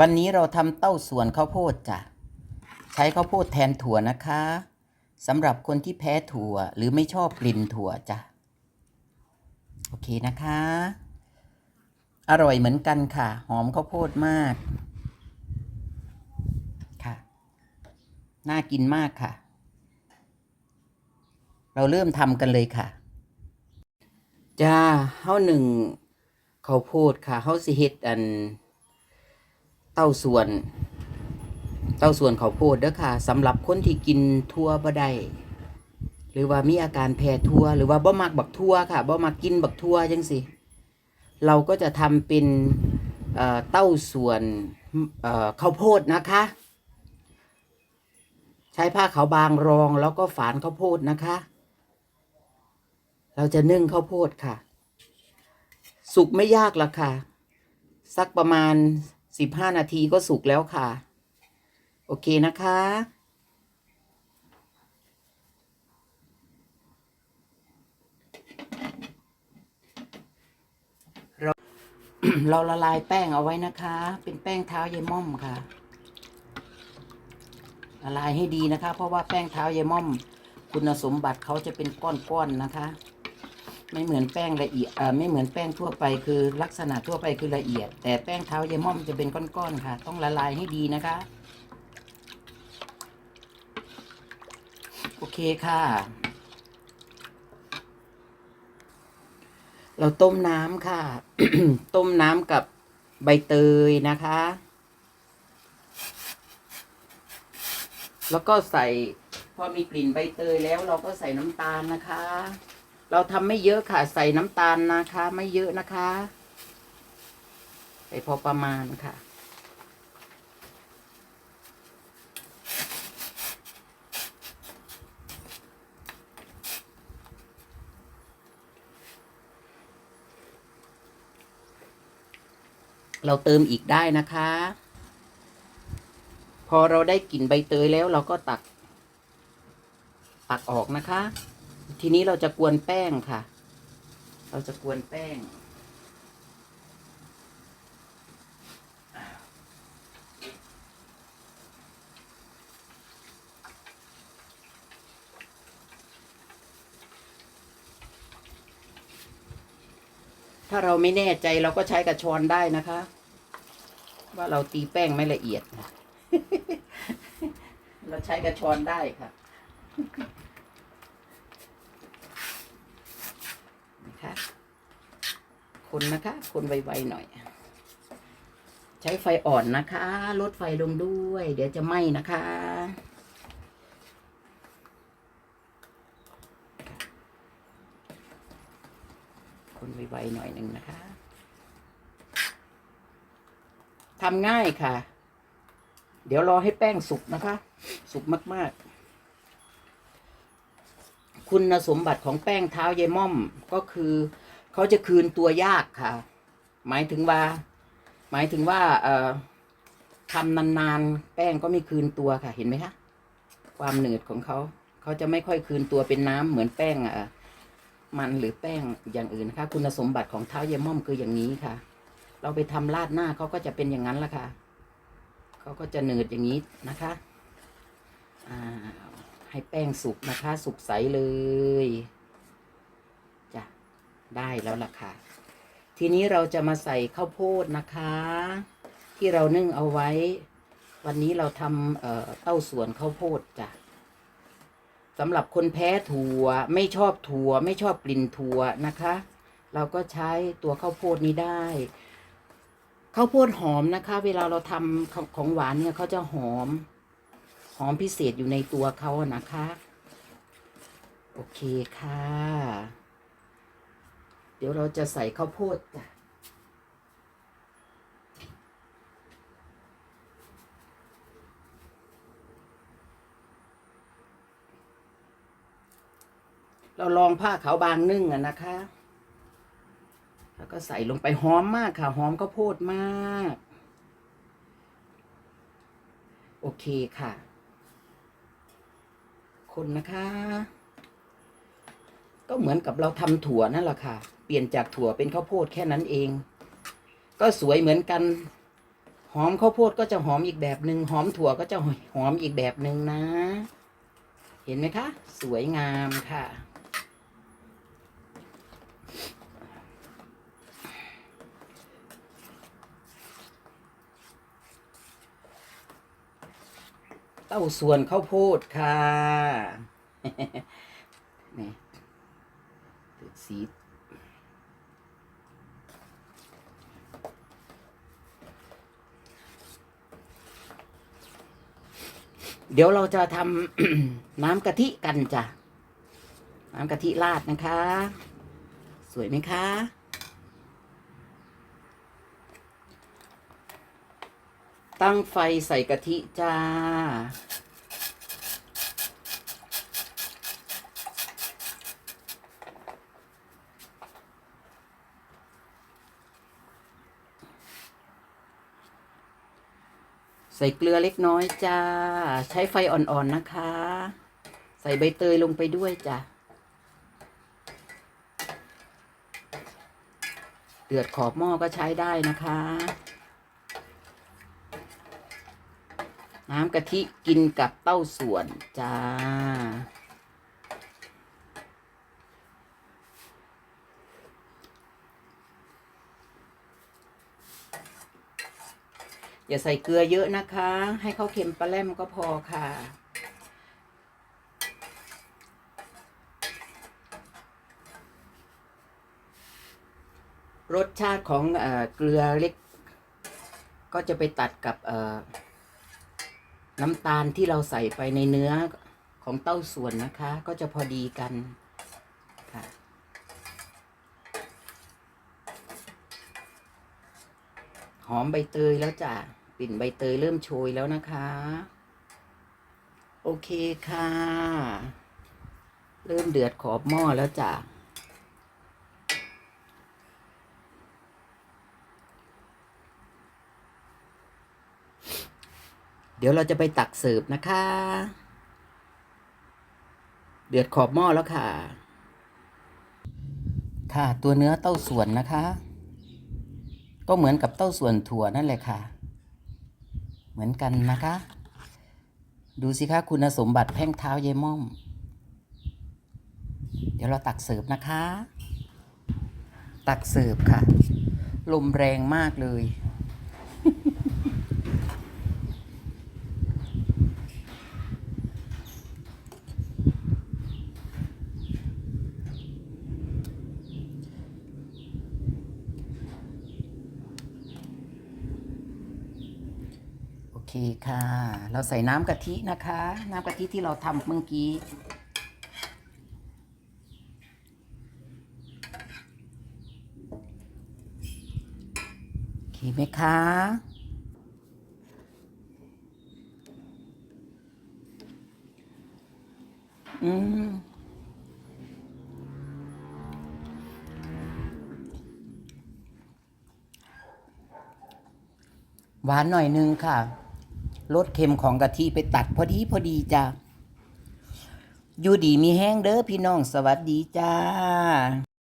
วันนี้เราทำเต้าส่วนข้าวโพดจ้ะ ใช้ข้าวโพดแทนถั่วนะคะสำหรับคนที่แพ้ถั่วหรือไม่ชอบกลิ่นถั่วจ้ะ โอเคนะคะ อร่อยเหมือนกันค่ะ หอมข้าวโพดมาก ค่ะ น่ากินมากค่ะ เราเริ่มทำกันเลยค่ะ จ้าเฮาหนึ่งข้าวโพดค่ะเฮาสิเฮ็ดอัน เต้าส่วน เต้าส่วนข้าวโพดเด้อค่ะสำหรับคนที่กินทั่วบ่ได้หรือว่ามีอาการแพ้ทั่วหรือว่าบ่มักบักทั่วค่ะบ่มักกินบักทั่วจังสิเราก็จะทำเป็นเต้าส่วนข้าวโพดนะคะ ใช้ผ้าขาวบางรองแล้วก็ฝานข้าวโพดนะคะ เราจะนึ่งข้าวโพดค่ะ สุกไม่ยากละค่ะ สักประมาณ สิบห้านาทีก็สุกแล้วค่ะ โอเคนะคะ เราเราละลายแป้งเอาไว้นะคะ เป็นแป้งเท้ายายม่อมค่ะ ละลายให้ดีนะคะ เพราะว่าแป้งเท้ายายม่อม คุณสมบัติเขาจะเป็นก้อนๆนะคะ ไม่เหมือนแป้งละเอียดไม่เหมือนแป้งทั่วไปคือลักษณะทั่วไปคือละเอียด แต่แป้งเท้ายายม่อมจะเป็นก้อนๆค่ะ ต้องละลายให้ดีนะคะ โอเคค่ะ เราต้มน้ำค่ะ ต้มน้ำกับใบเตยนะคะ แล้วก็ใส่พอมีกลิ่นใบเตยแล้วเราก็ใส่น้ำตาลนะคะ เราทำไม่เยอะค่ะ ใส่น้ำตาลนะคะ ไม่เยอะนะคะ ใส่พอประมาณค่ะ เราเติมอีกได้นะคะ พอเราได้กลิ่นใบเตยแล้วเราก็ตัก ตักออกนะคะ ทีนี้เราจะกวนแป้งค่ะ เราจะกวนแป้ง ถ้าเราไม่แน่ใจเราก็ใช้กระชอนได้นะคะ ว่าเราตีแป้งไม่ละเอียด เราใช้กระชอนได้ค่ะ นะคะคนนะคะ คนไวๆหน่อย ใช้ไฟอ่อนนะคะ ลดไฟลงด้วย เดี๋ยวจะไหม้นะคะ คนไวๆหน่อยหนึ่งนะคะทำง่ายค่ะ เดี๋ยวรอให้แป้งสุกนะคะ สุกมาก ๆ คุณสมบัติของแป้งเท้ายายม่อมก็คือ เขาจะคืนตัวยากค่ะ หมายถึงว่า หมายถึงว่าเอ่อทำนานๆแป้งก็ไม่คืนตัวค่ะ เห็นไหมคะความหนืดของเขาเขาจะไม่ค่อยคืนตัวเป็นน้ำเหมือนแป้งอะมันหรือแป้งอย่างอื่นนะคะคุณสมบัติของเท้าเยม่อมคืออย่างนี้ค่ะ เราไปทำราดหน้าเขาก็จะเป็นอย่างนั้นละค่ะเขาก็จะหนืดอย่างนี้นะคะ อ่า ให้แป้งสุกนะคะ สุกใสเลยจ้ะได้แล้วล่ะค่ะ ทีนี้เราจะมาใส่ข้าวโพดนะคะ ที่เรานึ่งเอาไว้ วันนี้เราทำเอ่อเต้าส่วนข้าวโพดจ้ะสำหรับคนแพ้ถั่วไม่ชอบถั่ว ไม่ชอบกลิ่นถั่วนะคะ เราก็ใช้ตัวข้าวโพดนี้ได้ข้าวโพดหอมนะคะ เวลาเราทำของของหวานเนี่ยเขาจะหอม หอมพิเศษอยู่ในตัวเขานะคะ โอเคค่ะ เดี๋ยวเราจะใส่ข้าวโพดจ้ะเราลองผ้าขาวบางนึ่งอะนะคะ แล้วก็ใส่ลงไปหอมมากค่ะ หอมข้าวโพดมาก โอเคค่ะ คนนะคะ ก็เหมือนกับเราทำถั่วนั่นแหละค่ะ เปลี่ยนจากถั่วเป็นข้าวโพดแค่นั้นเอง ก็สวยเหมือนกัน หอมข้าวโพดก็จะหอมอีกแบบหนึ่งหอมถั่วก็จะหอมอีกแบบหนึ่งนะ เห็นไหมคะ สวยงามค่ะ เต้าส่วนข้าวโพดค่ะนี่เปิดสีเดี๋ยวเราจะทำน้ำกะทิกันจ้ะ น้ำกะทิราดนะคะ สวยไหมคะ ตั้งไฟใส่กะทิจ้า ใส่เกลือเล็กน้อยจ้า ใช้ไฟอ่อนๆนะคะ ใส่ใบเตยลงไปด้วยจ้ะเดือดขอบหม้อก็ใช้ได้นะคะ น้ำกะทิกินกับเต้าส่วน จ้า อย่าใส่เกลือเยอะนะคะ ให้เขาเค็มปลาแรมก็พอค่ะรสชาติของเออเกลือเล็ก ก็จะไปตัดกับเอ่อ น้ำตาลที่เราใส่ไปในเนื้อของเต้าส่วนนะคะ ก็จะพอดีกันค่ะหอมใบเตยแล้วจ้ะกลิ่นใบเตยเริ่มโชยแล้วนะคะ โอเคค่ะ เริ่มเดือดขอบหม้อแล้วจ้ะ เดี๋ยวเราจะไปตักเสิร์ฟนะคะ เดือดขอบหม้อแล้วค่ะ ค่ะตัวเนื้อเต้าส่วนนะคะ ก็เหมือนกับเต้าส่วนถั่วนั่นแหละค่ะ เหมือนกันนะคะ ดูสิคะคุณสมบัติแพ่งเท้ายายม่อม เดี๋ยวเราตักเสิร์ฟนะคะ ตักเสิร์ฟค่ะ ลมแรงมากเลย ค่ะ เราใส่น้ำกะทินะคะ น้ำกะทิที่เราทำเมื่อกี้โอเคไหมคะอืมหวานหน่อยนึงค่ะ รสเค็มของกะทิไปตัดพอดีพอดีจ้าอยู่ดีมีแห้งเด้อพี่น้องสวัสดีจ้า